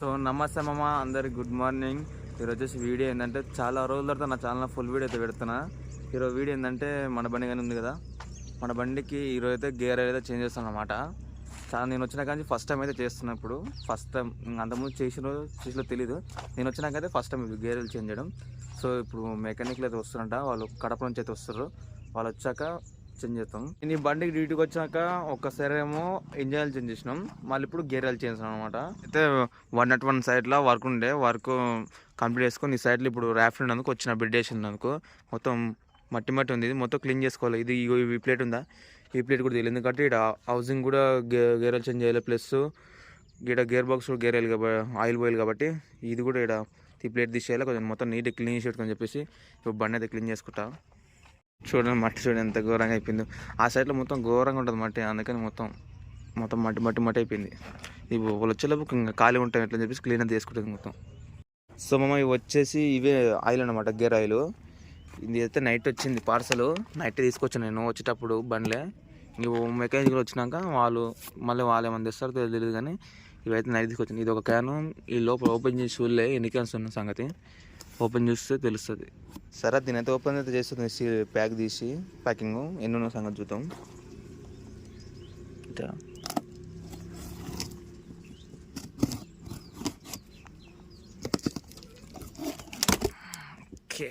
So నమస్తే మామ అందరికి గుడ్ మార్నింగ్. ఈరోజు వచ్చేసి వీడియో ఏంటంటే చాలా రోజుల తర్వాత నా ఛానల్ ఫుల్ వీడియో అయితే పెడుతున్నా. ఈరోజు వీడియో ఏంటంటే మన బండి కానీ ఉంది కదా. మన బండికి ఈరోజు అయితే గేర్ అయితే చేంజ్ చేస్తాను అనమాట చాలా నేను వచ్చిన కానీ ఫస్ట్ టైం అయితే చేస్తున్నా ఇప్పుడు. ఫస్ట్ టైం అంతకుముందు చేసిన చేసిన తెలీదు. నేను వచ్చినాకైతే ఫస్ట్ టైం గేర్ గేర్లు చేంజ్ చేయడం. సో ఇప్పుడు మెకానిక్లు అయితే వస్తున్నారంట వాళ్ళు కడప నుంచి అయితే వస్తారు వాళ్ళు వచ్చాక చేంజ్ చేస్తాం. నేను ఈ బండికి డ్యూటీకి వచ్చాక ఒక్కసారి ఏమో ఇంజన్ చేంజ్ చేసినాం. మళ్ళీ ఇప్పుడు గేర్ ఆయిల్ చేంజ్ అనమాట అయితే వన్ నాట్ వన్ సైడ్లో వర్క్ ఉండే. వర్క్ కంప్లీట్ చేసుకొని ఈ సైడ్లో ఇప్పుడు ర్యాఫ్ట్ ఉన్నందుకు వచ్చిన బిడ్ వేసినందుకు మొత్తం మట్టి మట్టి ఉంది. మొత్తం క్లీన్ చేసుకోవాలి. ఇది ఈ ప్లేట్ ఉందా? ఈ ప్లేట్ కూడా తెలియదు. ఎందుకంటే ఇక్కడ హౌసింగ్ కూడా గే గేర్ ఆయిల్ చేంజ్ చేయాలి. ప్లస్ ఇక్కడ గేర్ బాక్స్ కూడా గేర్ ఆయిల్ కాబట్టి ఆయిల్ పోయాలి కాబట్టి ఇది కూడా ఇక్కడ ఈ ప్లేట్ తీసేయాలి. కొంచెం మొత్తం నీట్గా క్లీన్ చేసి చెప్పేసి ఇప్పుడు బండి అయితే క్లీన్ చేసుకుంటా. చూడండి మట్టి చూడండి ఎంత ఘోరంగా అయిపోయిందో. ఆ సైడ్లో మొత్తం ఘోరంగా ఉంటుంది మట్టి అందుకని మొత్తం మొత్తం మట్టి మట్టి మట్టి అయిపోయింది. ఈ వాళ్ళు వచ్చేలోపు ఇంకా ఖాళీ ఉంటాయి ఎట్లా చెప్పేసి క్లీన్ అంతా చేసుకుంటుంది మొత్తం. సో మమ్మ ఇవి వచ్చేసి ఇవే ఆయిల్ అనమాట గేర్ ఆయిల్ ఇది అయితే నైట్ వచ్చింది పార్సల్ నైట్ తీసుకొచ్చాను నేను వచ్చేటప్పుడు బండ్లే. ఇంక మెకానికల్ వచ్చినాక వాళ్ళు మళ్ళీ వాళ్ళు ఏమన్నా తెస్తారో తెలియదు కానీ ఇవైతే నైట్ తీసుకొచ్చాను. ఇది ఒక క్యాను ఈ లోపల ఓపెన్ చేసి చూడలే ఎన్ని క్యాన్స్ ఉన్న సంగతి. ఓపెన్ చేస్తే తెలుస్తుంది. సరే దీని అయితే ఓపెన్ అయితే చేస్తుంది. ప్యాక్ తీసి ప్యాకింగ్. ఎన్ని సంగతి చూద్దాం ఇట్లా. ఓకే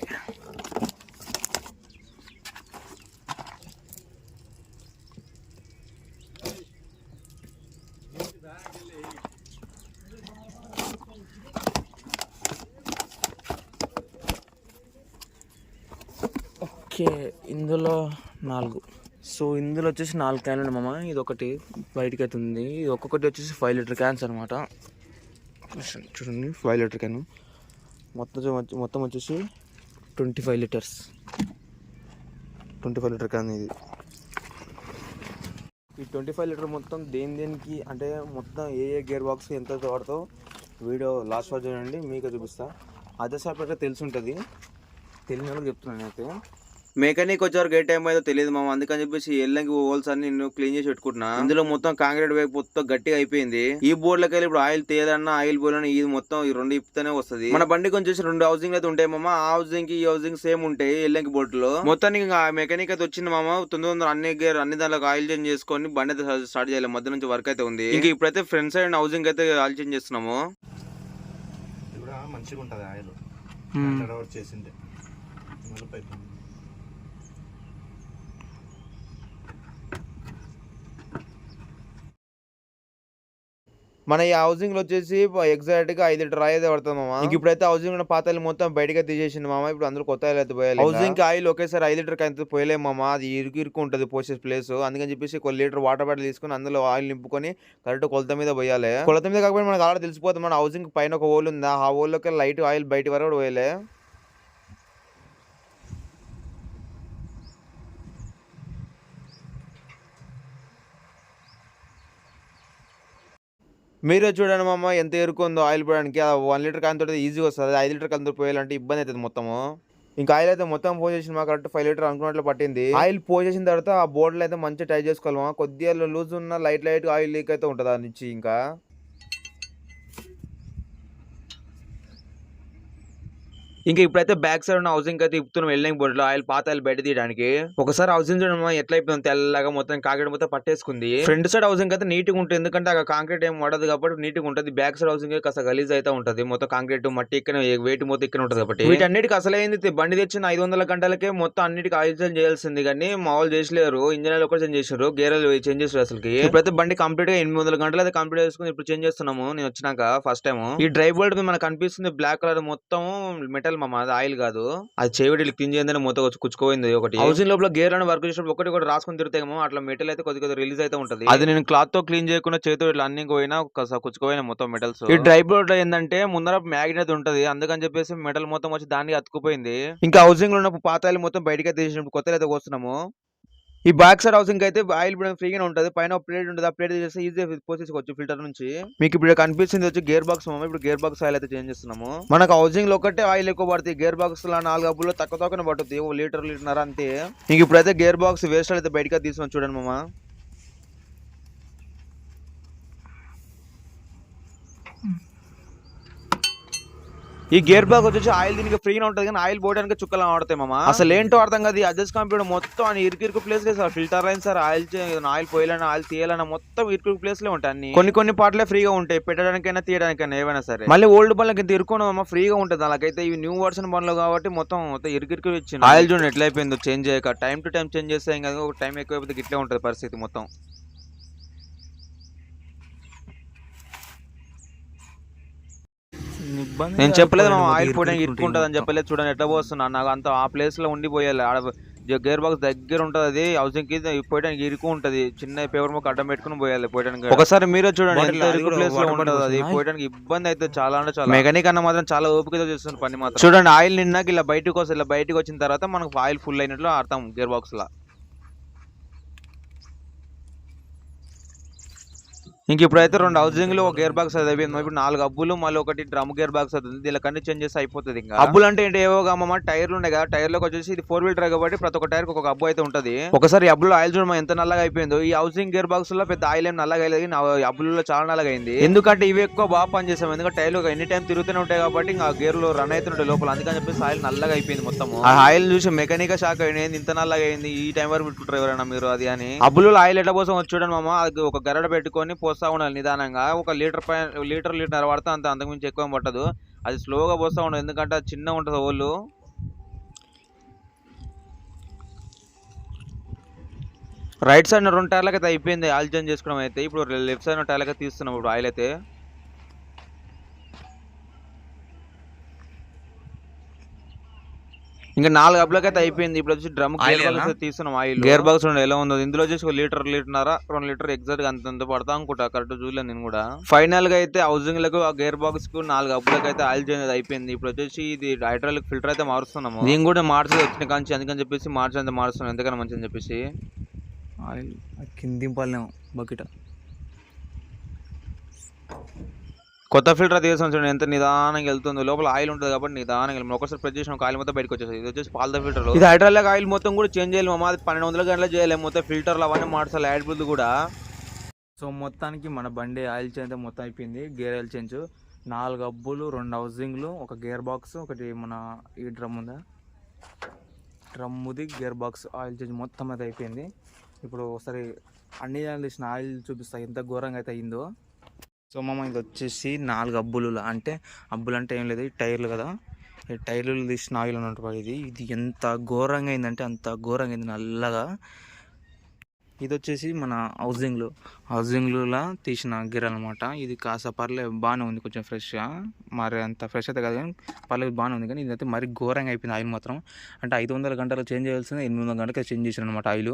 ఓకే ఇందులో నాలుగు. సో ఇందులో వచ్చేసి నాలుగు క్యాన్లు మామ. ఇది ఒకటి బయటకి అయితే ఉంది. ఇది ఒక్కొక్కటి వచ్చేసి ఫైవ్ లీటర్ క్యాన్స్ అనమాట చూడండి ఫైవ్ లీటర్ క్యాన్ మొత్తం మొత్తం వచ్చేసి twenty five litres twenty five litre can ఇది. ఈ ట్వంటీ ఫైవ్ లీటర్ మొత్తం దేని దేనికి అంటే మొత్తం ఏ ఏ గేర్ బాక్స్ ఎంత ఎంత వీడియో లాస్ట్ వరకు చూడండి మీకు చూపిస్తా. అదే సపరేట్గా తెలిసి ఉంటుంది. తెలియని వాళ్ళకి చెప్తున్నాను నేనైతే. మెకానిక్ వచ్చారు ఏ టైం అయితే తెలియదు మామ. అందుకని చెప్పేసి ఎల్లంకి హోల్స్ అన్ని నేను క్లీన్ చేసి పెట్టుకుంటున్నా. ఇందులో మొత్తం కాంక్రీట్ వైపు మొత్తం గట్టిగా అయిపోయింది. ఈ బోర్డులకి వెళ్ళి ఇప్పుడు ఆయిల్ తేదన్నా ఆయిల్ పోయినా ఇది మొత్తం ఈ రెండు ఇప్పుతూనే వస్తుంది. మన బండికి వచ్చేసి రెండు హౌసింగ్ అయితే ఉంటాయి మామ. ఆ హౌసింగ్కి ఈ హౌసింగ్ సేమ్ ఉంటాయి ఎల్లంకి బోర్డులో. మొత్తానికి ఇంకా మెకానిక్ అయితే వచ్చింది మామ. తొమ్మిది వందల అన్ని గేర్ అన్ని దాంట్లో ఆయిల్ చేంజ్ చేసుకొని బండి అయితే స్టార్ట్ చేయాలి. మధ్య నుంచి వర్క్ అయితే ఉంది. ఇంకా ఇప్పుడైతే ఫ్రంట్ సైడ్ హౌసింగ్ అయితే ఆయిల్ చేంజ్ చేస్తున్నాము. ఇది కూడా మంచిగా ఉంటుంది ఆయిల్ చేసింది. పైపు మన ఈ హౌసింగ్లో వచ్చేసి ఎగ్జాక్ట్గా ఐదు లీటర్ ఆయిల్ అయితే పడుతుంది మామ. ఇంక ఇప్పుడైతే హౌసింగ్ ఉన్న పాత ఆయిల్ మొత్తం బయటగా తీసేసింది మామ. ఇప్పుడు అందరూ కొత్త ఆయిల్ అయితే పోయాలి హౌసింగ్కి ఆయిల్ ఒకేసారి ఐదు లీటర్ అయితే పోయలేము మామ. అది ఇరుకు ఇరుకు ఉంటుంది పోసే ప్లేస్ అందుకని చెప్పేసి కొన్ని లీటర్ వాటర్ బాటిల్ తీసుకుని అందులో ఆయిల్ నింపుకొని కరెక్ట్ కొలత మీద పోయాలి. కొలత మీద కాకపోతే మనకు ఆడ తెలిసిపోతుంది మన హౌసింగ్ పైన ఒక హోల్ ఉంది? ఆ హోల్లోకి లైట్ ఆయిల్ బయట వరకు పోయలే. మీరే చూడండి మామ ఎంత ఎరుకుందో ఆయిల్ పోయడానికి. వన్ లీటర్ కాని తోటి ఈజీగా వస్తుంది. ఐదు లీటర్ కాని పోయాలంటే ఇబ్బంది అవుతుంది మొత్తము. ఇంకా ఆయిల్ అయితే మొత్తం పోసేసిన మాకు కరెక్ట్ ఫైవ్ లీటర్ అనుకున్నట్లు పట్టింది. ఆయిల్ పోసేసిన తర్వాత ఆ బోర్డులో అయితే మంచిగా టైట్ చేసుకోవాలి కొద్దిగా లూజ్ ఉన్న లైట్ లైట్ ఆయిల్ లీక్ అయితే ఉంటుంది దాని నుంచి ఇంకా. ఇంకా ఇప్పుడైతే బ్యాక్ సైడ్ ఉన్న హౌసింగ్ అయితే ఇప్పుతున్నాం వెళ్ళిన బోర్డులో ఆయిల్ పాత ఆయిల్ బయట తీయడానికి. ఒకసారి హౌసింగ్ చూడడం ఎట్లా అయిపోయింది తెల్లగా మొత్తం కాంక్రీట్ మొత్తం పట్టేసుకుంది. ఫ్రంట్ సైడ్ హౌసింగ్ అయితే నీట్గా ఉంటుంది ఎందుకంటే అక్కడ కాంక్రీట్ ఏం పడదు కాబట్టి నీట్గా ఉంటుంది బ్యాక్ సైడ్ హౌసింగ్ కాస్త గలీజ్ అయితే ఉంటుంది. మొత్తం కాంక్రీట్ మట్టి ఇక్కడ వెయిట్ మొత్తం ఇక్కడ ఉంటుంది కాబట్టి. వీటన్నిటికి అసలైంది బండి తెచ్చిన ఐదు వందల గంటలకే మొత్తం అన్నిటికి ఆయిల్ చేంజ్ చేయాల్సింది కానీ మామూలు చేసలేరు. ఇంజన్ ఆయిల్ ఒకటి చేంజ్ చేసారు గేర్లు చేంజ్ చేసారు అసలుకి. ఇప్పుడైతే బండి కంప్లీట్గా ఎనిమిది వందల గంటలు అయితే కంప్లీట్ చేసుకుని ఇప్పుడు చేంజ్ చేస్తున్నాము. నేను వచ్చినాక ఫస్ట్ టైం ఈ డ్రై బోల్ట్ మనకు కనిపిస్తుంది బ్లాక్ కలర్ మొత్తం మెటల్ మామ అది ఆయిల్ కాదు. అది చేవిడి క్లీన్ చేయందని మొత్తం వచ్చి కుచ్చుకోయింది ఒకటి. హౌసింగ్ లోపల గేర్ అని వర్క్ చేసినప్పుడు ఒకటి కూడా రాసుకొని తిరుగుతాయేమో అట్లా మెటల్ అయితే కొద్ది కొద్ది రిలీజ్ అయితే ఉంటది. అది నేను క్లాత్తో క్లీన్ చేయకుండా చేతితో ఇట్లా అన్ని పోయినా ఒక కుచ్చుకోపోయినా మొత్తం మెటల్స్ ఈ డ్రై బోర్డ్లో ఏంటంటే ముందర మ్యాగ్నెట్ ఉంటది. అందుకని చెప్పేసి మెటల్ మొత్తం వచ్చి దానికి అతుకుపోయింది ఇంకా హౌసింగ్లో ఉన్న పాతాయిలు మొత్తం బయటకి తీసినప్పుడు కొత్త అయితే వస్తున్నాము ఈ బ్యాక్ సైడ్ హౌసింగ్ అయితే ఆయిల్ బ్రేక్ ఫ్రీగానే ఉంటుంది. పైన ప్లేట్ ఉంటుంది. ఆ ప్లేట్ చేస్తే ఈజీగా పోసేసుకోవచ్చు ఫిల్టర్ నుంచి. మీకు ఇప్పుడు కనిపిస్తుంది వచ్చి గేర్ బాక్స్ మామ. ఇప్పుడు గేర్ బాక్స్ ఆయిల్ అయితే చేంజ్ చేస్తున్నాము. మనకు హౌసింగ్లో ఒకటే ఆయిల్ ఎక్కువ పడుతుంది. గేర్ బాక్స్లో నాలుగు అబ్బుల్లో తక్కువ తక్కువ పడుతుంది. ఒక లీటర్ లీటర్ అంతే. ఇంక ఇప్పుడైతే గేర్ బాక్స్ వేస్ట్ అయితే బయటకి తీసుకొని చూడండి మామ. ఈ గేర్ బాగ్ వచ్చేసి ఆయిల్ దీనికి ఫ్రీగా ఉంటుంది కానీ ఆయిల్ పోయడానికి చుక్కలు ఆడతాయి మామ. అసలు ఏంటో అర్థం కాదు. అడ్జస్ట్ కంప్యూటర్ మొత్తం అని ఇరుకు ప్లేస్ సార్. ఫిల్టర్ అయిన సార్ ఆయిల్ ఆయిల్ పోయాలన్నా ఆయిల్ తీయాలన్నా మొత్తం ఇరుకు ప్లేస్లో ఉంటాయి అన్ని. కొన్ని కొన్ని పాటలే ఫ్రీగా ఉంటాయి. పెట్టడానికైనా తీయడానికైనా ఏవైనా సరే. మళ్ళీ ఓల్డ్ బండ్లకి ఇంత మామ ఫ్రీగా ఉంటుంది. అలాగైతే ఇవి న్యూ వర్షన్ బండ్లు కాబట్టి మొత్తం మొత్తం ఇరుకు ఇరుకు ఇచ్చింది ఆయిల్ చూడండి ఎట్లా అయిపోయిందో. చేంజ్ చేయక టైం టు టైం చేంజ్ చేస్తే ఇంకా ఒక టైం ఎక్కువైపోతే ఇట్లే ఉంటుంది పరిస్థితి మొత్తం. నేను చెప్పలేదు మా ఆయిల్ పోయడానికి ఇరుక్కుంటుంది అని చెప్పలేదు చూడండి ఎట్లా పోస్తున్నా. నాకు అంత ఆ ప్లేస్లో ఉండిపోయాలి. ఆడ గేర్ బాక్స్ దగ్గర ఉంటది అది హౌసింగ్కి పోయడానికి ఇరుకు ఉంటది. చిన్న పేపర్ మొక్క అడ్డం పెట్టుకుని పోయాలి పోయడానికి ఒకసారి మీరే చూడండి ఎంత అది ఇరుకు ప్లేస్లో ఉంటది అది? పోయడానికి ఇబ్బంది అయితే చాలా అంటే చాలా. మెకానిక్ అన్న మాత్రం చాలా ఓపికతో చేస్తున్న పని మాత్రం. చూడండి ఆయిల్ నిన్నాక ఇలా బయటకు వస్తుంది ఇలా బయటకు వచ్చిన తర్వాత మనకు ఆయిల్ ఫుల్ అయినట్లు అర్థం గేర్ బాక్స్ లా. ఇంక ఇప్పుడైతే రెండు హౌసింగ్లో ఒక గేర్ బాక్స్ అది అయిపోయింది ఇప్పుడు నాలుగు అబ్బులు మళ్ళీ ఒకటి డ్రమ్ గేర్ బాక్స్ అవుతుంది దీనిలో కన్నీ చేంజ్ చేసి అయిపోతుంది ఇంకా. అబ్బులు అంటే ఏంటి? ఏవో కామమ్మ టైర్లు ఉన్నాయి కదా టైర్లోకి వచ్చేసి ఇది ఫోర్ వీల్ డ్రైవ్ కాబట్టి ప్రతి ఒక్క టైర్ ఒక అబ్బు అయితే ఉంటది. ఒకసారి అబ్బులో ఆయిల్ చూడమా ఎంత నల్లగా అయిపోయిందో. ఈ హౌసింగ్ గేర్ బాక్స్లో పెద్ద ఆయిల్ ఏం నల్లగా అయ్యలేదు అబ్బులలో చాలా నల్లగా అయింది. ఎందుకంటే ఇవి ఎక్కువ బాగా పనిచేస్తాం ఎందుకంటే టైర్లు ఎన్ని టైం తిరుగుతూనే ఉంటాయి కాబట్టి ఇంకా గేర్లో రన్ అవుతుంటాయి లోపల. అందుకని చెప్పేసి ఆయిల్ నల్లగా అయిపోయింది మొత్తం ఆ ఆయిల్ చూసి మెకానిక్ షాక్ అయింది ఇంత నల్లగా అయింది ఈ టైం వరకు పెట్టుకుంటారు ఎవరైనా మీరు అది అని. అబ్బులు ఆయిల్ ఎట్లా కోసం వచ్చి చూడండి మామ. అది ఒక గరడ పెట్టుకొని పోస్తూ ఉండాలి నిదానంగా. ఒక లీటర్ పైన లీటర్ లీటర్ పడితే అంత అంతకుమించి ఎక్కువ పట్టదు. అది స్లోగా పోస్తూ ఉండదు ఎందుకంటే అది చిన్నగా ఉంటుంది ఓళ్ళు రైట్ సైడ్ రెండు టైర్లకి అయితే అయిపోయింది ఆలోచన చేసుకోవడం అయితే. ఇప్పుడు లెఫ్ట్ సైడ్ టైర్లకి తీస్తున్నాం. ఇప్పుడు ఆయిల్ అయితే. ఇంకా నాలుగు అబ్లకి అయితే అయిపోయింది. ఇప్పుడు వచ్చి డ్రమ్ తీస్తున్నాం ఆయిల్. గేర్ బాక్స్ ఎలా ఉందో ఇందులో వచ్చేసి ఒక లీటర్ లీటర్నర రెండు లీటర్ ఎగ్జాక్ట్గా అంత పడతా అనుకుంటా. కరెక్ట్ చూడలేదు నేను కూడా. ఫైనల్గా అయితే హౌసింగ్లకు ఆ గేర్ బాక్స్కు నాలుగు అబ్బులకు అయితే ఆయిల్ చేంజ్ అయిపోయింది. ఇప్పుడు వచ్చేసి ఇది హైడ్రాలిక్ ఫిల్టర్ అయితే మారుస్తున్నాము. నేను కూడా మార్చి వచ్చిన కాంచి అందుకని చెప్పేసి మార్చి అంత మారుస్తున్నాం ఎందుకని మంచి అని చెప్పేసి. ఆయిల్. కింద దింపాలేమో బకెట్. కొత్త ఫిల్టర్ తీసాం చూడండి ఎంత నిదానంగా వెళ్తుందో. లోపల ఆయిల్ ఉంటుంది కాబట్టి నిదానంగా వెళ్ళి ఒకసారి ప్రెస్ చేసిన ఒక ఆయిల్ మొత్తం బయటకు వచ్చేసి ఇది వచ్చేసి పాలద ఫిల్టర్ ఇది హైడ్రాలిక్ ఆయిల్ మొత్తం కూడా చేంజ్ చేయాలి మా అది పన్నెండు వందల గంటలు చేయాలి మొత్తం ఫిల్టర్లు అవన్నీ మార్చాలి యాడ్ బుల్ కూడా. సో మొత్తానికి మన బండి ఆయిల్ చేంజ్ మొత్తం అయిపోయింది. Gear oil change. నాలుగు అబ్బులు రెండు హౌసింగ్లు ఒక గేర్ బాక్స్ ఒకటి మన ఈ డ్రమ్ ఉందా? డ్రమ్ముది గేర్ బాక్స్ ఆయిల్ చేంజ్ మొత్తం అయితే అయిపోయింది. ఇప్పుడు ఒకసారి అన్ని దానిలో తీసిన ఆయిల్ చూపిస్తా ఎంత ఘోరంగా అయితే అయిందో. సో మామ ఇది వచ్చేసి నాలుగు అబ్బులు అంటే అబ్బులు అంటే ఏం లేదు ఈ టైర్లు కదా. ఈ టైర్లు తీసిన ఆయిల్ ఉన్నటువంటి ఇది ఇది ఎంత ఘోరంగా అయిందంటే అంత ఘోరంగా అయింది నల్లగా. ఇది వచ్చేసి మన హౌసింగ్లు. హౌసింగ్లులా తీసిన గిర అనమాట ఇది కాస్త పర్లే బాగానే ఉంది కొంచెం ఫ్రెష్గా. మరి అంత ఫ్రెష్ అయితే కాదు కానీ పర్లేదు బాగానే ఉంది కానీ ఇదైతే మరి ఘోరంగా అయిపోయింది ఆయిల్ మాత్రం. అంటే ఐదు వందల గంటలు చేంజ్ చేయాల్సింది ఎనిమిది వందల గంటలకు చేంజ్ చేసిన అనమాట ఆయిల్.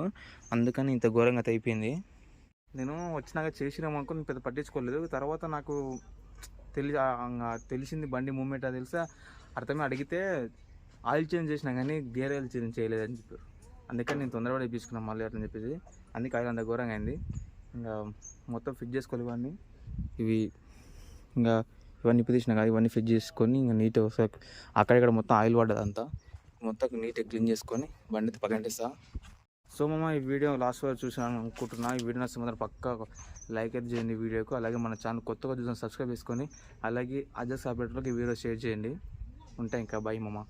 అందుకని ఇంత ఘోరంగా అయితే అయిపోయింది. నేను వచ్చినాక చేసినామనుకో నేను పెద్ద పట్టించుకోలేదు. తర్వాత నాకు తెలి తెలిసింది బండి మూమెంట్ అది తెలిసా అర్థమే అడిగితే ఆయిల్ చేంజ్ చేసినా కానీ గేర్ ఆయిల్ చేంజ్ చేయలేదని చెప్పారు. అందుకని నేను తొందరపడి ఇప్పించుకున్నాను మళ్ళీ అట్లని చెప్పేసి. అందుకే ఆయిల్ అంత ఘోరంగా అయింది. ఇంకా మొత్తం ఫిట్ చేసుకోవాలి ఇవి ఇంకా ఇవన్నీ ఇప్పుడు తీసినా ఇవన్నీ ఫిట్ చేసుకొని ఇంకా నీట్ ఒకసారి అక్కడిక్కడ మొత్తం ఆయిల్ పడ్డదంతా. మొత్తం నీట్గా క్లీన్ చేసుకొని బండి పక్కన సో మమ్మ ఈ వీడియో లాస్ట్ వరకు చూసాను అనుకుంటున్నా. ఈ వీడియో నచ్చిన మాత్రం పక్కా లైక్ అయితే చేయండి వీడియోకు. అలాగే మన ఛానల్ కొత్తగా చూసాను సబ్స్క్రైబ్ చేసుకొని అలాగే అజస్ అప్డేట్లోకి ఈ వీడియో షేర్ చేయండి. ఉంటాయి ఇంకా. బాయ్ మమ్మ